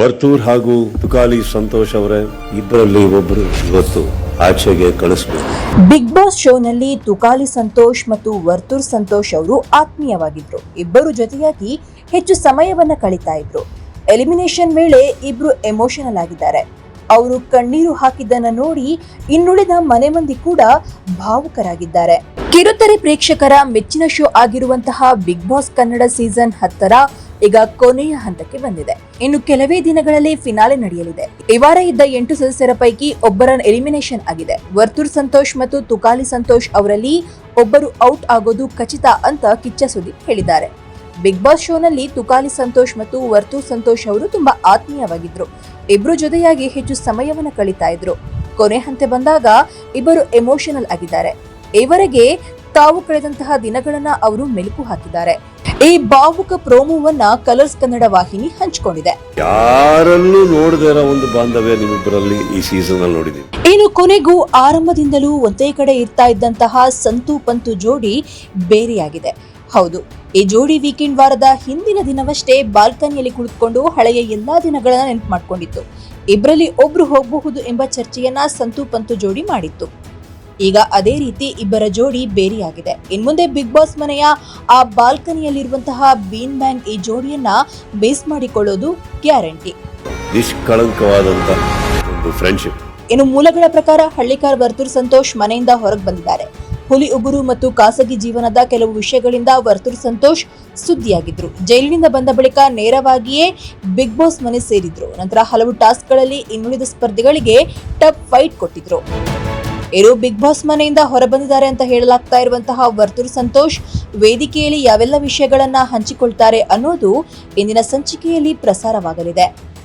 ವರ್ತೂರ್ ಹಾಗೂ ತುಕಾಲಿ ಸಂತೋಷ್ ಅವರೇ ಇಬ್ಬರಲ್ಲಿ ಒಬ್ಬರು ಇವತ್ತು ಆಚೆಗೆ ಕಳಿಸಬೇಕು. ಬಿಗ್ ಬಾಸ್ ಶೋನಲ್ಲಿ ತುಕಾಲಿ ಸಂತೋಷ್ ಮತ್ತು ವರ್ತೂರ್ ಸಂತೋಷ್ ಅವರು ಆತ್ಮೀಯವಾಗಿದ್ರು. ಇಬ್ಬರು ಜೊತೆಯಾಗಿ ಹೆಚ್ಚು ಸಮಯವನ್ನ ಕಳೀತಾ ಇದ್ರು. ಎಲಿಮಿನೇಷನ್ ವೇಳೆ ಇಬ್ರು ಎಮೋಷನಲ್ ಆಗಿದ್ದಾರೆ. ಅವರು ಕಣ್ಣೀರು ಹಾಕಿದ್ದನ್ನ ನೋಡಿ ಇನ್ನುಳಿದ ಮನೆ ಮಂದಿ ಕೂಡ ಭಾವುಕರಾಗಿದ್ದಾರೆ. ಕಿರುತೆರೆ ಪ್ರೇಕ್ಷಕರ ಮೆಚ್ಚಿನ ಶೋ ಆಗಿರುವಂತಹ ಬಿಗ್ ಬಾಸ್ ಕನ್ನಡ ಸೀಸನ್ ಹತ್ತರ ಈಗ ಕೊನೆಯ ಹಂತಕ್ಕೆ ಬಂದಿದೆ. ಇನ್ನು ಕೆಲವೇ ದಿನಗಳಲ್ಲಿ ಫಿನಾಲೆ ನಡೆಯಲಿದೆ. ಈ ವಾರ ಇದ್ದ ಎಂಟು ಸದಸ್ಯರ ಪೈಕಿ ಒಬ್ಬರ ಎಲಿಮಿನೇಷನ್ ಆಗಿದೆ. ವರ್ತೂರ್ ಸಂತೋಷ್ ಮತ್ತು ತುಕಾಲಿ ಸಂತೋಷ್ ಅವರಲ್ಲಿ ಒಬ್ಬರು ಔಟ್ ಆಗೋದು ಖಚಿತ ಅಂತ ಕಿಚ್ಚ ಸುದೀಪ್ ಹೇಳಿದ್ದಾರೆ. ಬಿಗ್ ಬಾಸ್ ಶೋನಲ್ಲಿ ತುಕಾಲಿ ಸಂತೋಷ್ ಮತ್ತು ವರ್ತೂರ್ ಸಂತೋಷ್ ಅವರು ತುಂಬಾ ಆತ್ಮೀಯವಾಗಿದ್ರು. ಇಬ್ರು ಜೊತೆಯಾಗಿ ಹೆಚ್ಚು ಸಮಯವನ್ನು ಕಳೀತಾ ಇದ್ರು. ಕೊನೆ ಹಂತ ಬಂದಾಗ ಇಬ್ಬರು ಎಮೋಷನಲ್ ಆಗಿದ್ದಾರೆ. ಈವರೆಗೆ ತಾವು ಕಳೆದಂತಹ ದಿನಗಳನ್ನ ಅವರು ಮೆಲುಕು ಹಾಕಿದ್ದಾರೆ. ಈ ಭಾವುಕ ಪ್ರೋಮೋವನ್ನ ಕಲರ್ಸ್ ಕನ್ನಡ ವಾಹಿನಿ ಹಂಚಿಕೊಂಡಿದೆ. ಯಾರಲ್ಲೂ ನೋಡದೇ ಇರೋ ಒಂದು ಬಾಂಧವ್ಯ ನಿಮ್ಮಿಬ್ಬರಲ್ಲಿ ಈ ಸೀಸನ್ ಅಲ್ಲಿ ನೋಡಿದೀವಿ ಇನ್ನು ಕೊನೆಗೂ ಆರಂಭದಿಂದಲೂ ಒಂದೇ ಕಡೆ ಇರ್ತಾ ಇದ್ದಂತಹ ಸಂತು ಪಂತು ಜೋಡಿ ಬೇರೆಯಾಗಿದೆ. ಹೌದು ಈ ಜೋಡಿ ವೀಕೆಂಡ್ ವಾರದ ಹಿಂದಿನ ದಿನವಷ್ಟೇ ಬಾಲ್ಕನಿಯಲ್ಲಿ ಕುಳಿತುಕೊಂಡು ಹಳೆಯ ಎಲ್ಲಾ ದಿನಗಳನ್ನ ನೆನಪು ಮಾಡ್ಕೊಂಡಿತ್ತು. ಇಬ್ಬರಲ್ಲಿ ಒಬ್ರು ಹೋಗಬಹುದು ಎಂಬ ಚರ್ಚೆಯನ್ನ ಸಂತು ಪಂತು ಜೋಡಿ ಮಾಡಿತ್ತು. ಈಗ ಅದೇ ರೀತಿ ಇಬ್ಬರ ಜೋಡಿ ಬೇರೆಯಾಗಿದೆ. ಇನ್ಮುಂದೆ ಬಿಗ್ ಬಾಸ್ ಮನೆಯ ಆ ಬಾಲ್ಕನಿಯಲ್ಲಿರುವಂತಹ ಬೀನ್ ಬ್ಯಾಂಗ್ ಈ ಜೋಡಿಯನ್ನ ಬೇಸ್ ಮಾಡಿಕೊಳ್ಳೋದು ಗ್ಯಾರಂಟಿ. ನಿಷ್ಕಳಂಕವಾದಂತ ಒಂದು ಫ್ರೆಂಡ್ಶಿಪ್ ಇನ್ನು ಮೂಲಗಳ ಪ್ರಕಾರ ಹಳ್ಳಿಕಾರ್ ವರ್ತೂರ್ ಸಂತೋಷ್ ಮನೆಯಿಂದ ಹೊರಗೆ ಬಂದಿದ್ದಾರೆ. ಹುಲಿ ಉಗುರು ಮತ್ತು ಖಾಸಗಿ ಜೀವನದ ಕೆಲವು ವಿಷಯಗಳಿಂದ ವರ್ತೂರ್ ಸಂತೋಷ್ ಸುದ್ದಿಯಾಗಿದ್ರು. ಜೈಲಿನಿಂದ ಬಂದ ಬಳಿಕ ನೇರವಾಗಿಯೇ ಬಿಗ್ ಬಾಸ್ ಮನೆ ಸೇರಿದ್ರು. ನಂತರ ಹಲವು ಟಾಸ್ಕ್ಗಳಲ್ಲಿ ಇನ್ನುಳಿದ ಸ್ಪರ್ಧಿಗಳಿಗೆ ಟಫ್ ಫೈಟ್ ಕೊಟ್ಟಿದ್ರು. ಇರು ಬಿಗ್ ಬಾಸ್ ಮನೆಯಿಂದ ಹೊರಬಂದಿದ್ದಾರೆ ಅಂತ ಹೇಳಲಾಗ್ತಾ ಇರುವಂತಹ ವರ್ತೂರ್ ಸಂತೋಷ್, ವೇದಿಕೆಯಲ್ಲಿ ಯಾವೆಲ್ಲ ವಿಷಯಗಳನ್ನ ಹಂಚಿಕೊಳ್ತಾರೆ ಅನ್ನೋದು ಇಂದಿನ ಸಂಚಿಕೆಯಲ್ಲಿ ಪ್ರಸಾರವಾಗಲಿದೆ.